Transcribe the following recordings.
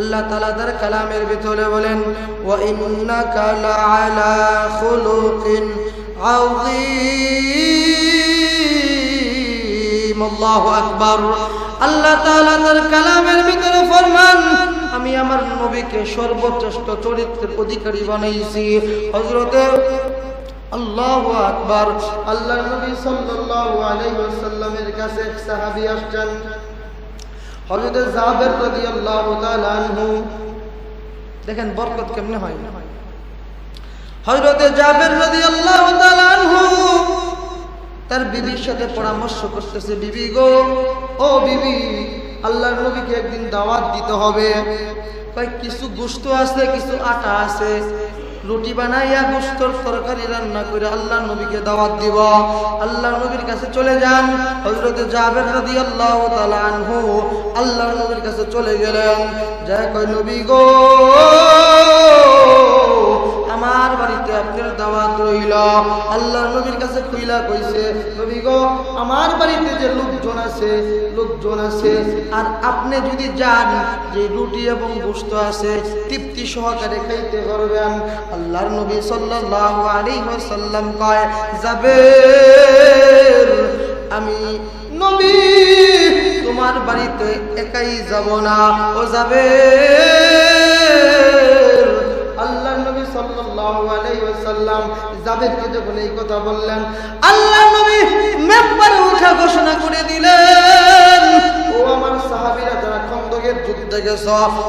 আল্লাহ তালা তার কালামের ভিতরে বলেন, ওয়া ইন্নাকা লাআলা খুলুকিন আযীম। আল্লাহু আকবার। আল্লাহ তাআলা তার কালামের ভিতরে ফরমান, আমি আমার নবীকে সর্বশ্রেষ্ঠ চরিত্রের অধিকারী বানাইছি। হযরতে আল্লাহু আকবার। আল্লাহর নবী সাল্লাল্লাহু আলাইহি ওয়াসাল্লামের কাছে এক সাহাবী আসছেন। হযরত জাবের রাদিয়াল্লাহু তাআলা আনহু, দেখেন বরকত কেমনে হয়? হযরত জাবের রাদিয়াল্লাহু তাআলা আনহু তার বিবির সাথে পরামর্শ করতেছে, বিবি গো, ও বিবি, আল্লাহর নবীকে একদিন দাওয়াত দিতে হবে। কিছু গোস্ত আছে, কিছু আটা আছে রুটি বানাইয়া গোস্তর তরকারি রান্না করে আল্লাহ নবীকে দাওয়াত দিব। আল্লাহ নবীর কাছে চলে যান। হজরতে জাবের রাদি আল্লাহ আনহু আল্লাহর নবীর কাছে চলে গেলেন। যা কয়, নবী গো রইল। আল্লাহর নবীর কাছে খুইলা কইছে, নবী গো, আমার বাড়িতে যে লোকজন আছে লোকজন আছে, আর আপনি যদি যান, যে রুটি এবং গোস্ত আছে, তৃপ্তি সহকারে খাইতে পারবেন। আল্লাহর নবী সাল্লাল্লাহু আলাইহি ওয়াসাল্লাম কয়, যাবে, আমি নবী, তোমার বাড়িতে একাই যাব না। ও যাবে।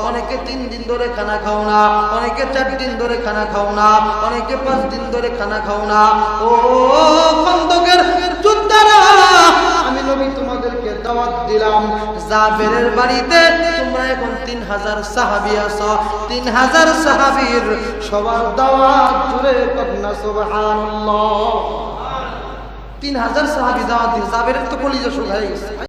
অনেকে তিন দিন ধরে খানা খাও না, অনেকে চার দিন ধরে খানা খাও না, অনেকে পাঁচ দিন ধরে খানা খাও না, ও খন্দকের যোদ্ধারা, আমি নবী তোমাদেরকে দাওয়াত দিলাম, জাবেরের বাড়িতে তোমরা এখন তিন হাজার সাহাবি আছো, তিন হাজার সাহাবির সবার দাওয়াত জুড়ে কন্যা সুবহানাল্লাহ। তিন হাজার সাহাবি দিয়ে জাবেরের তো কলিজা শুকাই গেছে।